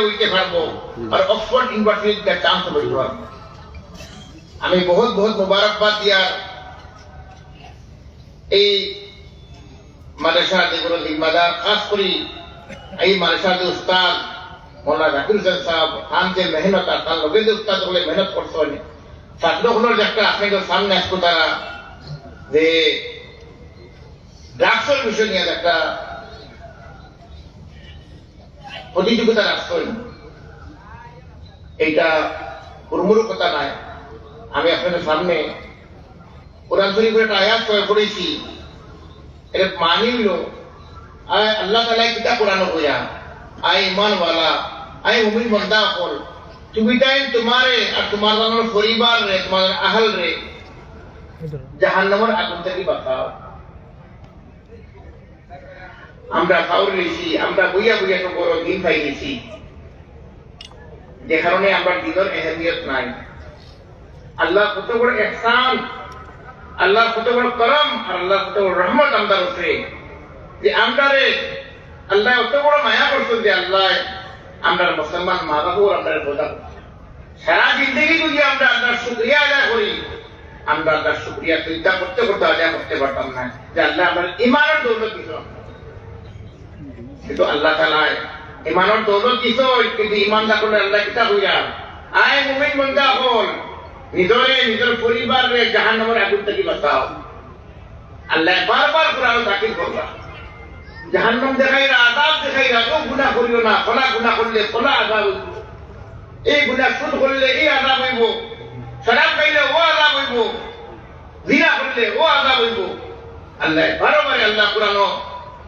হইতে পারব আর অক্সফোর্ড ইউনিভার্সিটিতে চান্স হইতে পারব আমি বহুত বহুত মুবারকবাদ দিয়ার এই মাদ্রাসা যেগুলো জিম্মাদার খাস করি এই মাদ্রাসা যে উস্তাদ মোল্লা জাকির হোসেন সাহেব খান যে মেহনত আর তার লগে যে উস্তাদ বলে মেহনত করছেন ছাত্রগুলোর যে একটা আপনাদের সামনে আসব তারা যে ড্রাগসের বিষয় নিয়ে একটা প্রতিযোগিতা রাখছেন এইটা কথা নয়। আমি আপনাদের সামনে কোরআন শরীফের একটা আয়াত করে পড়েছি এটা মানি লো আয় আল্লাহ তালা কিতা কোরআন কইয়া আয় ইমান वाला আয় মুমিন বন্দা কল তুমি টাইম তোমারে আর তোমার পরিবার রে তোমার আহল রে জাহান্নামের আগুন থেকে বাঁচাও। আমরা খাওয়ার নিয়েছি, আমরা বইয়া বইয়া তো বড় দিন পাই গেছি যে কারণে আমরা দিনের এহমিয়ত নাই। আল্লাহ কত বড় এহসান, আল্লাহ কত বড় করম, আর আল্লাহ কত বড় রহমত আমদার উপরে। যে আমদারে আল্লাহ অত বড় মায়া করছেন যে আল্লাহ আমরা মুসলমান মা বাবু আমরা বোঝা সারা জিন্দগি যদি আমরা আল্লাহর শুক্রিয়া আদায় করি, আমরা আল্লাহর শুক্রিয়া চিন্তা করতে করতে আদায় করতে পারতাম না। যে আল্লাহ আমার ইমানের দৌলত দিল কিন্তু আল্লাহ তালায় ইমানের দৌলত দিছ কিন্তু ইমান না করলে আল্লাহ কিতা হইয়া আয় মুমিন বন্ধা হল নিজরে নিজের পরিবারে জাহান্নামের আগুন থেকে বাঁচাও আল্লাহ বারবার কোরআন তাকিদ করবা জাহান্নাম দেখাইরা আযাব দেখাইরা ও গুনাহ করিও না ফলা গুনাহ করলে আযাব হইব এই গুনাহ সুদ করলে এই আযাব হইব শরাব খাইলে ও আযাব হইব জিনা করলে ও আযাব হইব আল্লাহ বারবার আল্লাহ কোরআন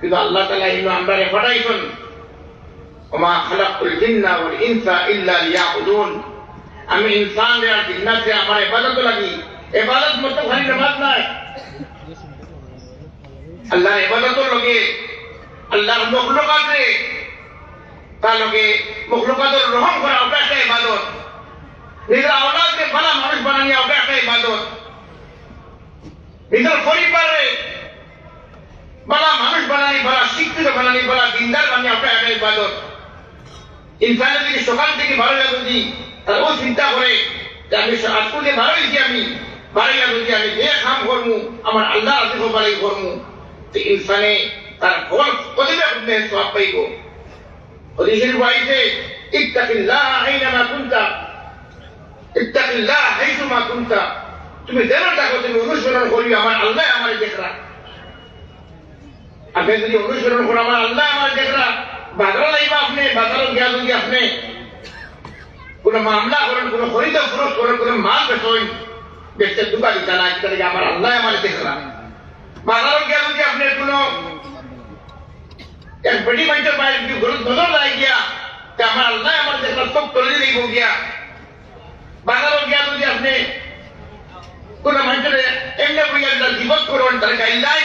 কিন্তু আল্লাহ তাআলা ইনো আমরা রে পাঠাইছেন ওমা খালাকুল জিন্না ইনসা ইল্লা আমি ইনসান আর জিন্নাত আমার ইবাদত লাগি। ইবাদত মত খালি নাই। আল্লাহ ইবাদতর লগে, আল্লাহর মখলুকাত, তার লগে মখলুকাতের রহম করা ওটা একটা ইবাদত। নিজের আওলাদকে ভালো মানুষ বানানি ওটা একটা ইবাদত। নিজের পরিবারে বলা মানুষ বানানি বলা শিক্ষিত বানানি বলা দিনদার বানিয়ে ওটা একটা ইবাদত ইনসানের যদি সকাল থেকে ভালো লাগে যদি তার ও চিন্তা করে যে আমি আজকে যে ভালো হয়েছি আমি ভালো লাগে যদি আমি যে কাম করব আমার আল্লাহ আদেশ বাড়াই করব তো ইনসানে তার ফল কদিবে আপনি সব পাইব। হদিসের বাড়িতে ইত্তাকিল্লাহ আইনামা কুনতা, ইত্তাকিল্লাহ হাইসুমা কুনতা, তুমি থাকো তুমি অনুসরণ করি আমার আল্লাহ আমার দেখরা আপনি যদি অনুসরণ করো, আমার আল্লাহ আমার দেখরা বাজারে লাইবা আপনি বাজারে গিয়া যদি আপনি কোন মামলা করেন, কোন খরিদ ফরজ করেন, কোন মাল বেচেন বেচতে দুকা দিতা না এটা আমার আল্লাহ আমার দেখরা বাজারে গিয়া যদি আপনি কোন এক বড়ি মাইটার বাইরে যদি গরু নজর লাই গিয়া, তা আমার আল্লাহ আমার দেখরা সব তলি দিব গিয়া। বাজারে গিয়া যদি আপনি কোন মানুষের এমনি বইয়া জীবত করবেন তার গাইলাই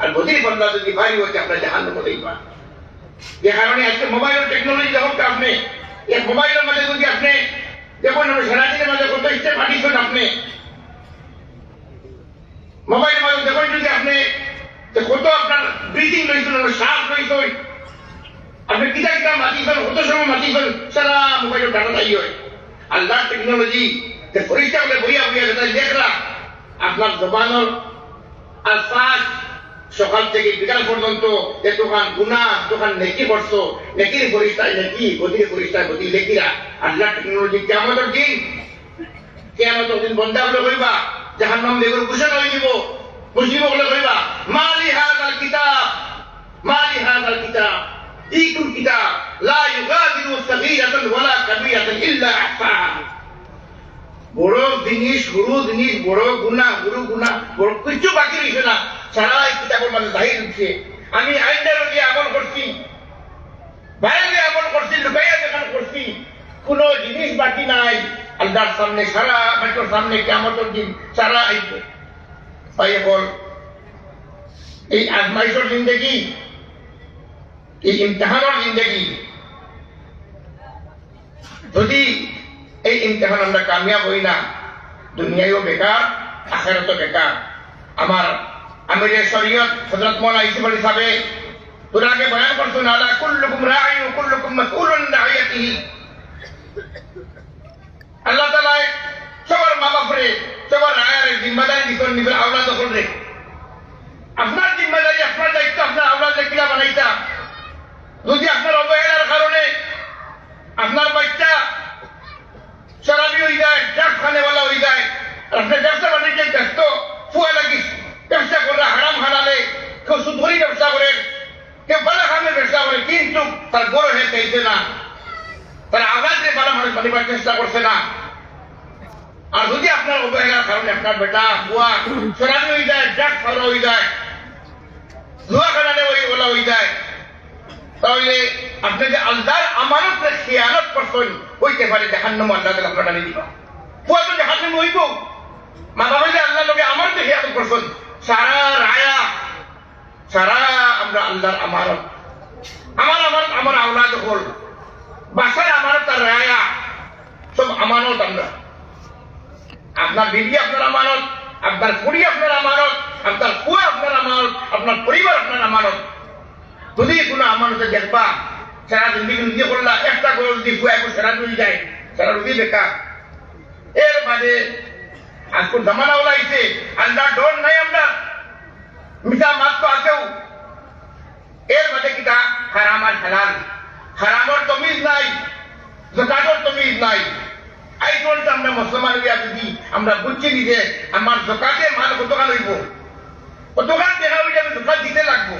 আর বদির পাল্লা যদি ভারী হয় আপনার জাহান মতেই পান যে কারণে আজকে মোবাইলের টেকনোলজি যখন আপনি এই মোবাইলের মধ্যে যদি আপনি দেখুন আমি সারাদিনের মধ্যে কত স্টেপ হাঁটিছেন আপনি। মোবাইলের মধ্যে দেখুন যদি আপনি কত আপনার ব্রিথিং লইছেন শ্বাস লইছেন আপনি কিতা কিতা মাতিছেন কত সময় মাতিছেন সারা মোবাইলের ডাটা তাই হয়। আল্লাহ টেকনোলজি পরিষ্কার করে বইয়া বইয়া যেটা আপনার জবানোর আলফাজ সকাল থেকে বিকাল পর্যন্ত দোকান গুনা দোকান নেকি করছ। নেকির পরিষ্কার নেকি, গদির পরিষ্কার গদি লেকিরা আল্লাহ টেকনোলজি কেমন দিন কেমন দিন বন্ধা বলে কইবা জাহান নাম বেগুর ঘোষণা হয়ে দিব মুসলিম বলে কইবা, মালি হাদাল কিতাব, মালি হাদাল কিতাব ইকুল কিতাব, লা ইউগাদিরু সগীরাতান ওয়ালা কাবীরাতান ইল্লা আহসাহা বড় জিনিস, গুরু জিনিস, বড় গুণা, গুরু গুণা, বড় কিছু বাকি রয়েছে না। সারা এই কিতাবের মাঝে জাহির হচ্ছে। আমি আইনটার দিয়ে আমল করছি। বাইরে আমল করছি, লুকাইয়া দেখান করছি। কোনো জিনিস বাকি নাই। আল্লাহর সামনে, সারা মানুষের সামনে কেমন দিন সারা আইবে। তাই বল, এই আজমাইশের জিন্দগি, এই ইমতেহানের জিন্দগি, যদি এই ইমতেহান আমরা কামিয়াব হই না। দুনিয়ায়ও বেকার, আখেরাতও বেকার। আমার আমির শরীয়ত হজরত মৌলা ইসুফ আলী সাহেব, তোর আগে বয়ান করছেন, আলা কুল্লুকুম রাঈ ওয়া কুল্লুকুম মাসউলুন রাইয়াতিহি আল্লাহ তাআলা সবার মা বাপরে সবার রায়ের জিম্মাদারি দিছেন নিবেন আওলাদ দখল রে আপনার জিম্মাদারি আপনার দায়িত্ব আপনার আওলাদ কিলা বানাইতা যদি আপনার অবহেলার কারণে আপনার বাচ্চা শরাবি হয়ে যায় ড্রাগ খানেওয়ালা হয়ে যায় আর আপনার ব্যবসা বাণিজ্যে ব্যস্ত ফুয়া লাগিস ব্যবসা করে হারাম হালালে কেউ সুধরি ব্যবসা করে কেউ বালা খামের ব্যবসা করে কিন্তু তার বড় হয়ে চাইছে না। তার আঘাতে বালা মানুষ বানিবার চেষ্টা করছে না। আর যদি আপনার অবহেলার কারণে আপনার বেটা, বুয়া শরাবি হয়ে যায় ড্রাগ খাওয়া হয়ে যায় জুয়া খেলালে ওই ওলা হয়ে যায়, তাহলে আপনি যে আল্লাহর আমানত খেয়ানত করছেন, হইতে পারে জাহান্নাম আল্লাহ তাআলা আপনার দিবা। পুয়া তো জাহান্নাম হইব। মা বাবা যে আল্লাহ লোকে আমার তো খেয়ানত করছেন। সারা রায়া, সারা আমরা আল্লাহর আমানত। আমার আমার হল। বাসার আমানত আর রায়া, সব আমানত আমরা। আপনার বিবি আপনার আমানত, আপনার কুড়ি আপনার আমানত, আপনার কুয়া আপনার আমানত, আপনার পরিবার আপনার আমানত। যদি কোনো আমানতে দেখবা, সারা জিন্দিগি নিজে করলা, একটা করে যদি ফুয়া একটু সারা চলে যায়, সারা রুগী বেকার। এর মাঝে আজকুল জামানা ওলাইছে আল্লাহ ডর নাই আমরা। মিঠা মাছ তো আছেও। এর মাঝে কিটা হারাম আর হালাল। হারামর তমিজ নাই জকাতর তমিজ নাই। এই জন্য আমরা মুসলমান হইয়া যদি আমরা বুঝছি নিজে আমার জকাতে মাল কতকাল হইব কতকাল দেখা হইলে আমি জকাত দিতে লাগবো।